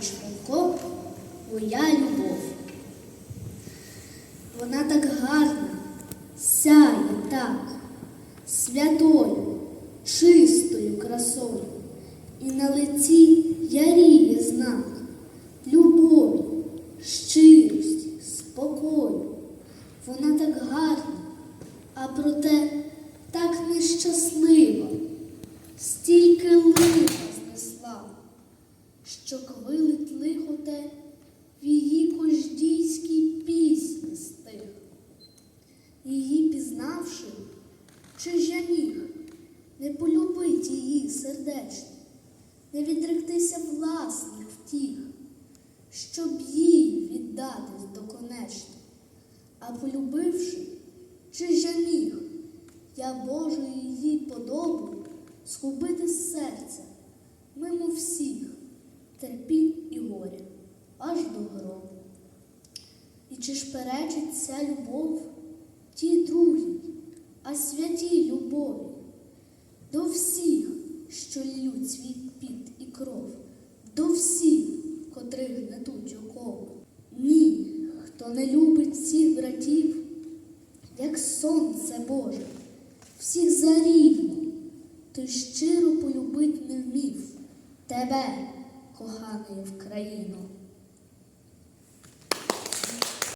чмунко, моя любов. Вона так гарна, сяє так, святою, чистою красою, і на лиці яріє знак любові, щирості, спокою. Вона так гарна, а проте так нещаслива, що квилить лихо те в її кождійській пісні стих. Її пізнавши, чи ж я міг не полюбить її сердечно, не відректися власних втіх, щоб їй віддатись доконечно, а полюбивши, чи ж я міг я Божу її подобу скупити з серця мимо всіх терпінь і горя аж до гробу. І чи ж перечить ця любов? Тій другій, а святій любові. До всіх, що ллють свій піт і кров, до всіх, котрих гнетуть окови? Ні, хто не любить цих братів, як сонце Боже, всіх зарівно, той щиро полюбить не вмів. Тебе, коханий в країну.